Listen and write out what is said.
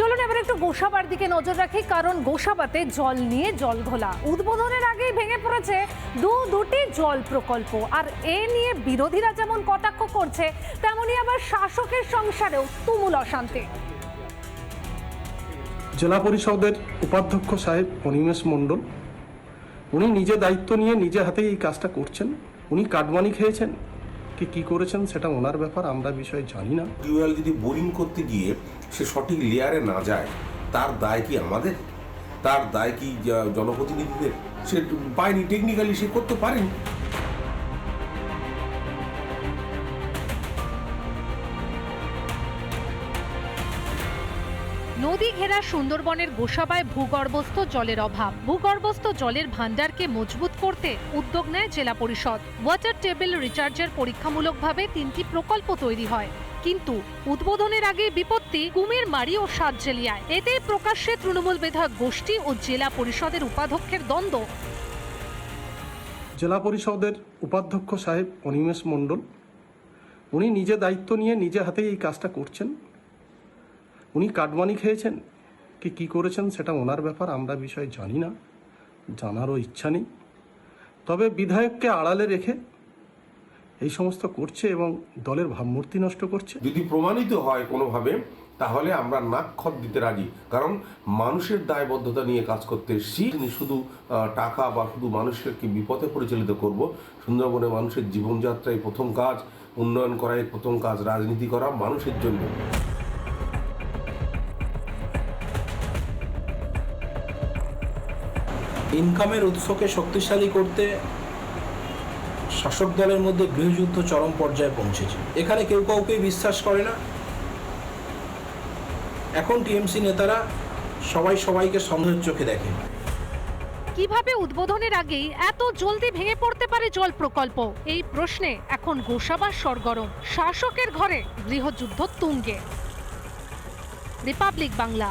চলুন এবার একটু গোসাবার দিকে নজর রাখি, কারণ গোসাবাতে জল নিয়ে জল ঘোলা। উদ্বোধনের আগেই ভেঙে পড়েছে দু দুটি জল প্রকল্প, আর এ নিয়ে বিরোধীরা যেমন কটাক্ষ করছে তেমনি আবার শাসকের সংসারেও তুমুল অশান্তি। জেলা পরিষদের উপাধ্যক্ষ সাহেব অনিমেষ মণ্ডল, উনি নিজে দায়িত্ব নিয়ে নিজে হাতেই এই কাজটা করছেন, উনি কাটমানি খেয়েছেন। কি কি করেছেন সেটা ওনার ব্যাপার, আমরা বিষয়ে জানি না। টিউবওয়েল যদি বোরিং করতে গিয়ে সে সঠিক লেয়ারে না যায়, তার দায় কি আমাদের? তার দায় কি জনপ্রতিনিধিদের? সে পায়নি টেকনিক্যালি সে করতে পারেনি। নদী ঘেরা সুন্দরবনের গোসাবায় ভূগর্ভস্থ জলের অভাব। ভূগর্ভস্থ জলের ভান্ডারকে মজবুত করতে উদ্যোগ নেয় জেলা পরিষদ। ওয়াটার টেবিল রিচার্জের পরীক্ষামূলকভাবে তিনটি প্রকল্প তৈরি হয়। কিন্তু উদ্বোধনের আগে বিপত্তি কুমির মারি ও সাতজেলিয়ায় এতে প্রকাশ্যে তৃণমূল বিধায়ক গোষ্ঠী ও জেলা পরিষদের উপাধ্যক্ষের দ্বন্দ্ব। জেলা পরিষদের উপাধ্যক্ষ সাহেব অনিমেষ মণ্ডল। উনি নিজে দায়িত্ব নিয়ে নিজে হাতেই এই কাজটা করছেন। উনি কাটমানি খেয়েছেন। কি কি করেছেন সেটা ওনার ব্যাপার, আমরা বিষয়ে জানি না। জানারও ইচ্ছা নেই। তবে বিধায়ককে আড়ালে রেখে এই সমস্ত করছে এবং দলের ভাবমূর্তি নষ্ট করছে। যদি প্রমাণিত হয় কোনোভাবে, তাহলে আমরা নাক খত দিতে রাজি। কারণ মানুষের দায়বদ্ধতা নিয়ে কাজ করতে এসেছি। শুধু টাকা বা শুধু মানুষকে বিপথে পরিচালিত করব। সুন্দরবনে মানুষের জীবনযাত্রায় প্রথম কাজ, উন্নয়ন করাই প্রথম কাজ, রাজনীতি করা মানুষের জন্য। ইনকামের উৎসকে শক্তিশালী করতে শাসক দলের মধ্যে গৃহযুদ্ধ চরম পর্যায়ে পৌঁছেছে। এখানে কেউ কাউকে বিশ্বাস করে না। এখন টিএমসি নেতারা সবাই সবাইকে সন্দেহের চোখে দেখে। কীভাবে উদ্বোধনের আগেই এত জলদি ভেঙে পড়তে পারে জল প্রকল্প? এই প্রশ্নে এখন গোসাবার সরগরম, শাসকের ঘরে গৃহযুদ্ধ তুঙ্গে। রিপাবলিক বাংলা।